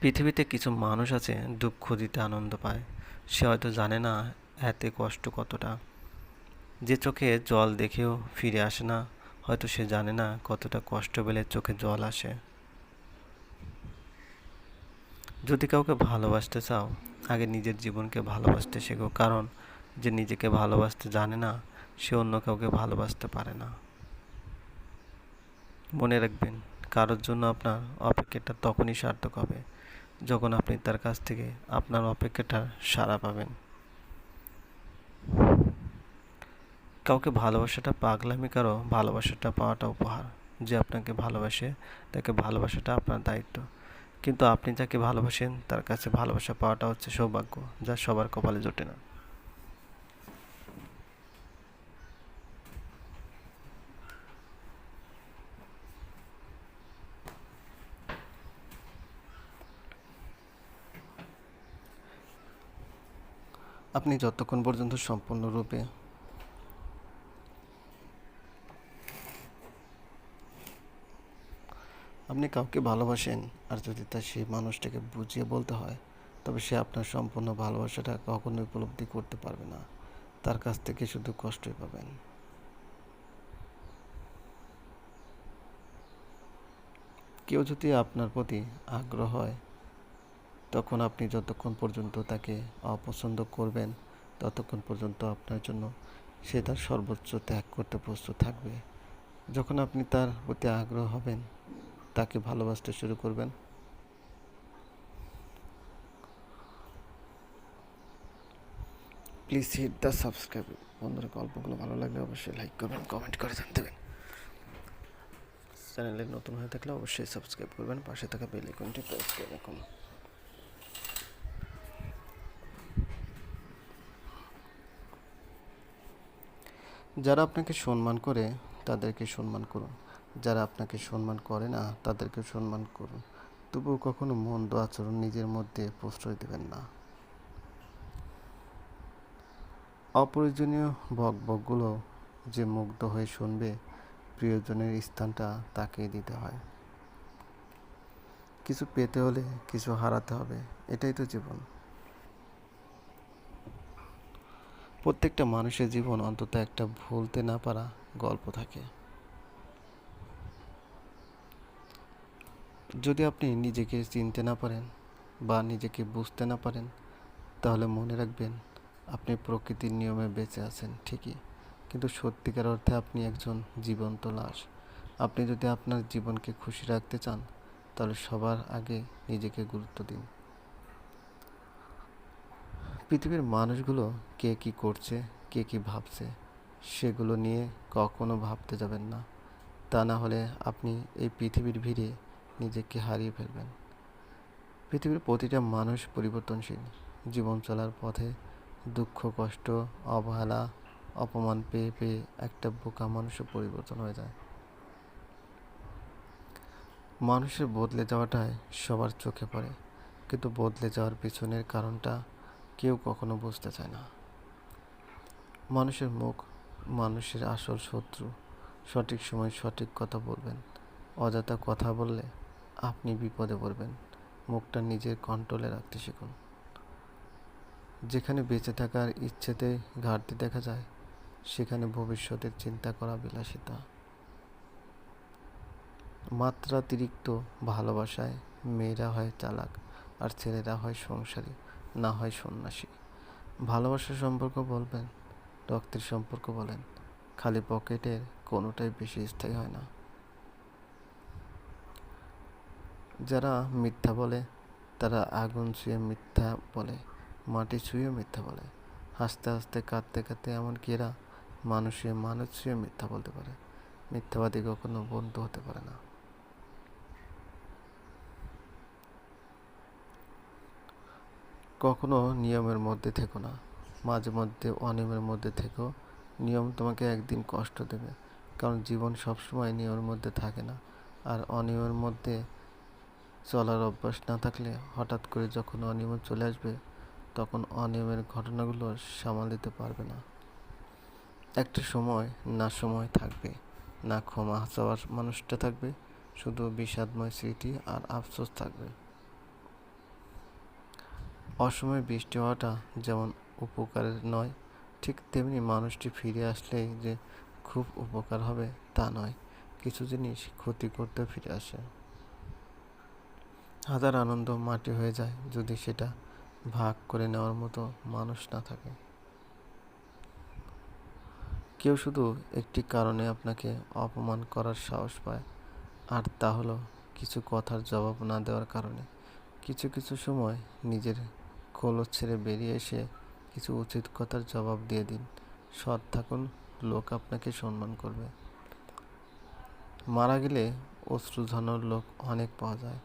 পৃথিবীতে কিছু মানুষ আছে, দুঃখ দিতে আনন্দ পায়। সে হয়তো জানে না এতে কষ্ট কতটা। যে চোখে জল দেখেও ফিরে আসে না, হয়তো সে জানে না কতটা কষ্ট পেলে চোখে জল আসে। যদি কাউকে ভালোবাসতে চাও, আগে নিজের জীবনকে ভালোবাসতে শেখো, কারণ যে নিজেকে ভালোবাসতে জানে না, সে অন্য কাউকে ভালোবাসতে পারে না। মনে রাখবেন, কারোর জন্য আপনার অপেক্ষাটা তখনই সার্থক হবে। যখন আপনি তার কাছ থেকে আপনার অপেক্ষাটা সাড়া পাবেন। কাউকে ভালোবাসাটা পাগলামি কারও, ভালোবাসাটা পাওয়াটা উপহার। যে আপনাকে ভালোবাসে, তাকে ভালোবাসাটা আপনার দায়িত্ব। কিন্তু আপনি যাকে ভালোবাসেন, তার কাছে ভালোবাসা পাওয়াটা হচ্ছে সৌভাগ্য, যা সবার কপালে জোটে না। আপনি যতক্ষণ পর্যন্ত সম্পূর্ণরূপে আপনি কাউকে ভালোবাসেন আর যদি তা সেই মানুষটাকে বুঝিয়ে বলতে হয়, তবে সে আপনার সম্পূর্ণ ভালোবাসাটা কখনোই উপলব্ধি করতে পারবে না। তার কাছ থেকে শুধু কষ্টই পাবেন। কেউ যদি আপনার প্রতি আগ্রহ হয় তখন আপনি যতক্ষণ পর্যন্ত তাকে অপছন্দ করবেন, ততক্ষণ পর্যন্ত আপনার জন্য সে তার সর্বোচ্চ ত্যাগ করতে প্রস্তুত থাকবে। যখন আপনি তার প্রতি আগ্রহ হবেন, তাকে ভালোবাসতে শুরু করবেন। প্লিজ হিট দ্য সাবস্ক্রাইব বন্ধুরা, গল্পগুলো ভালো লাগলে অবশ্যই লাইক করবেন কমেন্ট করে জানতেবেন চ্যানেলে নতুন হয়ে থাকলে অবশ্যই সাবস্ক্রাইব করবেন। পাশে থাকা বেল আইকনটি প্রেস করে রাখুন। যারা আপনাকে সম্মান করে, তাদেরকে সম্মান করুন। যারা আপনাকে সম্মান করে না তাদেরকে সম্মান করুন। তবুও কখনো মন্দ আচরণ নিজের মধ্যে প্রশ্রয় দেবেন না। অপ্রয়োজনীয় বক বকগুলো যে মুগ্ধ হয়ে শুনবে, প্রিয়জনের স্থানটা তাকেই দিতে হয়। কিছু পেতে হলে কিছু হারাতে হবে, এটাই তো জীবন। প্রত্যেকটা মানুষের জীবন অন্তত একটা ভুলতে না পারা গল্প থাকে। যদি আপনি নিজেকে চিনতে না পারেন বা নিজেকে বুঝতে না পারেন, তাহলে মনে রাখবেন আপনি প্রকৃতির নিয়মে বেঁচে আছেন, ঠিকই। কিন্তু সত্যিকার অর্থে আপনি একজন জীবন্ত লাশ। আপনি যদি আপনার জীবনকে খুশি রাখতে চান, তাহলে সবার আগে নিজেকে গুরুত্ব দিন। পৃথিবীর মানুষগুলো কে কি করছে, কে কি ভাবছে, সেগুলো নিয়ে কখনো ভাবতে যাবেন না। তা না হলে আপনি এই পৃথিবীর ভিড়ে নিজেকে হারিয়ে ফেলবেন। পৃথিবীর প্রতিটা মানুষ পরিবর্তনশীল। জীবন চলার পথে দুঃখ, কষ্ট, অবহেলা, অপমান পেয়ে পেয়ে একটা বোকা মানুষও পরিবর্তন হয়ে যায়। মানুষের বদলে যাওয়াটাই সবার চোখে পড়ে। কিন্তু বদলে যাওয়ার পিছনের কারণটা কেউ কখনো বুঝতে চায় না। মানুষের মুখ, মানুষের আসল শত্রু, সঠিক সময় সঠিক কথা বলবেন। অযথা কথা বললে আপনি বিপদে পড়বেন। মুখটা নিজের কন্ট্রোলে রাখতে শিখুন। যেখানে বেঁচে থাকার ইচ্ছেতে ঘাটতি দেখা যায়, সেখানে ভবিষ্যতের চিন্তা করা বিলাসিতা। মাত্রাতিরিক্ত ভালোবাসায় মেয়েরা হয় চালাক আর ছেলেরা হয় সংসারী। না হয় সন্ন্যাসী। ভালোবাসার সম্পর্ক বলবেন, রক্তের সম্পর্ক বলেন, খালি পকেটের কোনোটাই বেশি স্থায়ী হয় না। যারা মিথ্যা বলে, তারা আগুন ছুঁয়ে মিথ্যা বলে, মাটি ছুঁয়ে মিথ্যা বলে। হাসতে হাসতে, কাঁদতে কাঁদতে এমনকি এরা মানুষে মানুষ ছুঁয়ে মিথ্যা বলতে পারে। মিথ্যাবাদী কখনো বন্ধু হতে পারে না। কখনো নিয়মের মধ্যে থেকো না। মাঝে মধ্যে অনিয়মের মধ্যে থেকো। নিয়ম তোমাকে একদিন কষ্ট দেবে। কারণ জীবন সবসময় নিয়মের মধ্যে থাকে না। আর অনিয়মের মধ্যে চলার অভ্যাস না থাকলে হঠাৎ করে যখন অনিয়ম চলে আসবে, তখন অনিয়মের ঘটনাগুলো সামাল দিতে পারবে না। একটা সময় না সময় থাকবে, না ক্ষমা চাওয়ার মানুষটা থাকবে। শুধু বিষাদময় স্মৃতি আর আফসোস থাকবে। অসময়ে বৃষ্টি হওয়াটা যেমন উপকারের নয়, ঠিক তেমনি মানুষটি ফিরে আসলেই যে খুব উপকার হবে তা নয়, কিছু জিনিস ক্ষতি করতে ফিরে আসে। হাজার আনন্দ মাটি হয়ে যায় যদি সেটা ভাগ করে নেওয়ার মতো মানুষ না থাকে। কেউ শুধু একটি কারণে আপনাকে অপমান করার সাহস পায়, আর তা হলো কিছু কথার জবাব না দেওয়ার কারণে। কিছু কিছু সময় নিজের কলস ছেড়ে বেরিয়ে এসে কিছু উচিত কথার জবাব দিয়ে দিন। সৎ থাকুন, লোক আপনাকে সম্মান করবে। মারা গেলে অশ্রু ঝানোর লোক অনেক পাওয়া যায়।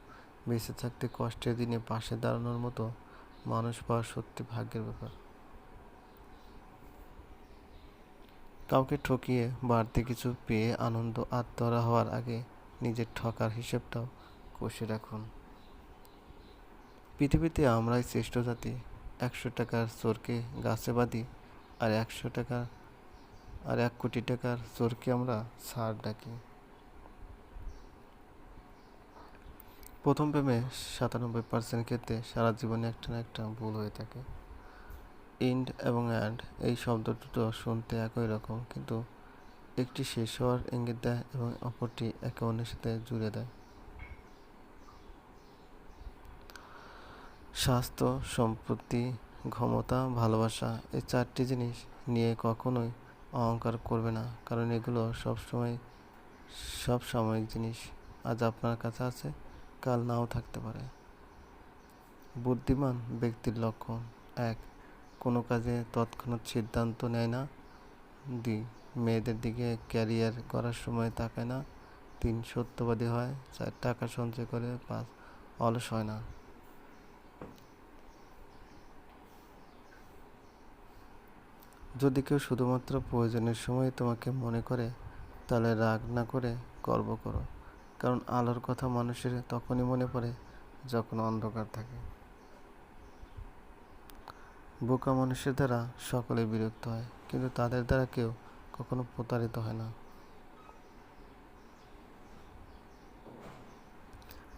বেঁচে থাকতে কষ্টের দিনে পাশে দাঁড়ানোর মতো মানুষ পাওয়া সত্যি ভাগ্যের ব্যাপার। কাউকে ঠকিয়ে বাড়তি কিছু পেয়ে আনন্দ, আত্মহারা হওয়ার আগে নিজের ঠকার হিসেবটাও কষে রাখুন। পৃথিবীতে আমরাই শ্রেষ্ঠ জাতি। একশো টাকার চোরকে গাছে বাঁধি, আর একশো টাকা আর এক কোটি টাকার চোরকে আমরা সার ডাকি। প্রথম প্রেমে সাতানব্বই পার্সেন্ট ক্ষেত্রে সারা জীবনে একটা না একটা ভুল হয়ে থাকে। ইন্ড এবং অ্যান্ড এই শব্দ দুটো শুনতে একই রকম, কিন্তু একটি শেষ হওয়ার ইঙ্গিত দেয় এবং অপরটি একে অন্যের সাথে জুড়ে দেয়। স্বাস্থ্য, সম্পত্তি, ক্ষমতা, ভালোবাসা এই চারটি জিনিস নিয়ে কখনোই অহংকার করবে না। কারণ এগুলো সবসময়, সব সাময়িক জিনিস। আজ আপনার কাছে আছে, কাল নাও থাকতে পারে। বুদ্ধিমান ব্যক্তির লক্ষণ এক, কোনো কাজে তৎক্ষণাৎ সিদ্ধান্ত নেয় না। দুই, মেয়েদের দিকে ক্যারিয়ার করার সময় তাকায় না। তিন, সত্যবাদী হয়। চার, টাকা সঞ্চয় করে। পাঁচ, অলস হয় না। যদি কেউ শুধুমাত্র প্রয়োজনের সময় তোমাকে মনে করে, তাহলে রাগ না করে গর্ব করো। কারণ আলোর কথা মানুষের তখনই মনে পড়ে যখন অন্ধকার থাকে। বোকা মানুষের দ্বারা সকলে বিরক্ত হয়, কিন্তু তাদের দ্বারা কেউ কখনো প্রতারিত হয় না।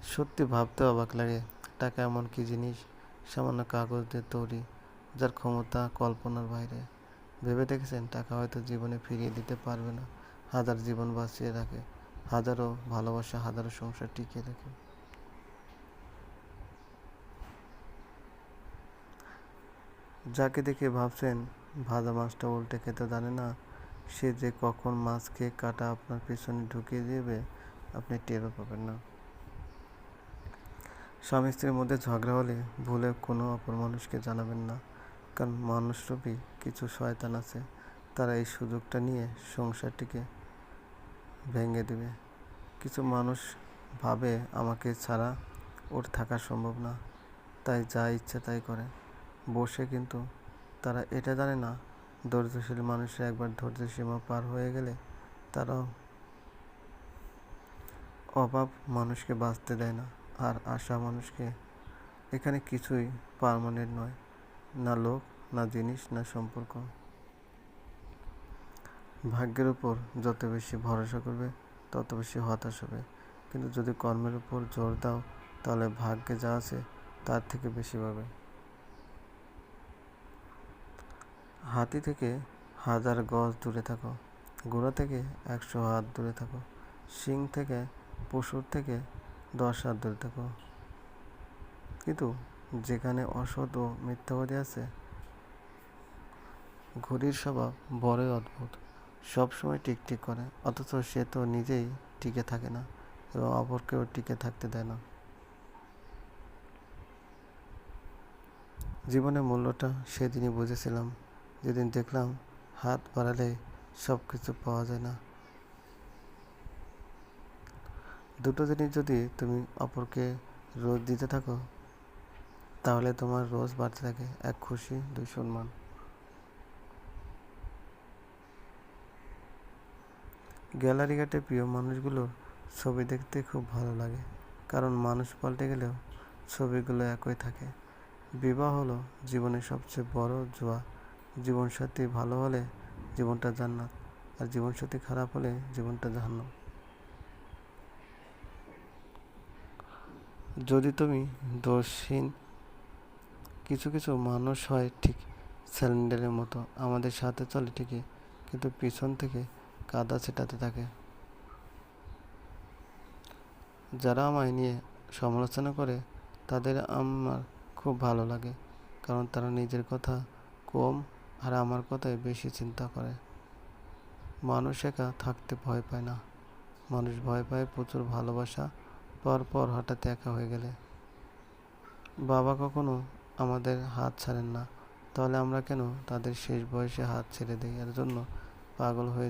সত্যি ভাবতে অবাক লাগে, টাকা এমন কি জিনিস? সামান্য কাগজ দিয়ে তৈরি, যার ক্ষমতা কল্পনার বাইরে। ভেবে দেখেছেন? টাকা হয়তো জীবনে ফিরিয়ে দিতে পারবে না। হাজার জীবন বাঁচিয়ে রাখে। হাজারো ভালোবাসা, হাজারো সংসার টিকিয়ে রাখে। যাকে দেখে ভাবছেন, ভাজা মাছটা উল্টে খেতে জানে না। সে যে কখন মাছকে কাটা আপনার পেছনে ঢুকিয়ে দেবে, আপনি টেরও পাবেন না। স্বামী স্ত্রীর মধ্যে ঝগড়া হলে ভুলে কোনো অপর মানুষকে জানাবেন না। কারণ মানুষরূপী কিছু শয়তান আছে, তারা এই সুযোগটা নিয়ে সংসারটিকে ভেঙে দেবে। কিছু মানুষ ভাবে, আমাকে ছাড়া ওর থাকা সম্ভব না। তাই যা ইচ্ছে তাই করে। বসে কিন্তু তারা এটা জানে না, ধৈর্যশীল মানুষের একবার ধৈর্য সীমা পার হয়ে গেলে তারাও অভাব মানুষকে বাঁচতে দেয় না। আর আশা মানুষকে এখানে কিছুই পারমানেন্ট নয়, না লোক না জিনিস, না সম্পর্ক। ভাগ্যের উপর যত বেশি ভরসা করবে, তত বেশি হতাশ হবে। কিন্তু যদি কর্মের উপর জোর দাও, তাহলে ভাগ্যে যা আছে, তার থেকে বেশি পাবে। হাতি থেকে হাজার গজ দূরে থাকো গোড়া থেকে একশো হাত দূরে থাকো শিং থেকে পশুর থেকে দশ হাত দূরে থাকো। কিন্তু যেখানে অসৎ ও মিথ্যাবাদী আছে ঘড়ির স্বভাব বড়ই অদ্ভুত। সবসময় টিকটিক করে, অথচ সে তো নিজেই টিকে থাকে না এবং অপরকেও টিকে থাকতে দেয় না। জীবনের মূল্যটা সেদিনই বুঝেছিলাম। যেদিন দেখলাম হাত বাড়ালে সব কিছু পাওয়া যায় না। দুটো জিনিস যদি তুমি অপরকে রোজ দিতে থাকো, তাহলে তোমার রোজ বাড়তে থাকে এক খুশি, দুই সম্মান। গ্যালারি ঘাটে প্রিয় মানুষগুলোর ছবি দেখতে খুব ভালো লাগে। কারণ মানুষ পাল্টে গেলেও ছবিগুলো একই থাকে। বিবাহ হলো জীবনের সবচেয়ে বড় জোয়া। জীবনসাথী ভালো হলে জীবনটা জান্নাত, আর জীবনসাথী খারাপ হলে জীবনটা জাহান্নাম। যদি তুমি দোষহীন কিছু কিছু মানুষ হয় ঠিক, স্যালেন্ডারের মতো আমাদের সাথে চলে ঠিকই। কিন্তু পিছন থেকে কাদা ছেটাতে থাকে। যারা আমায় নিয়ে সমালোচনা করে, তাদের আমার খুব ভালো লাগে, কারণ তারা নিজের কথা কম আর আমার কথাই বেশি চিন্তা করে। মানুষ একা থাকতে ভয় পায় না। মানুষ ভয় পায় প্রচুর ভালোবাসা, পর পর হঠাৎ একা হয়ে গেলে। বাবা কখনো আমাদের হাত ছাড়েন না, তাহলে আমরা কেন তাদের শেষ বয়সে হাত ছেড়ে দিই? এর জন্য পাগল হয়ে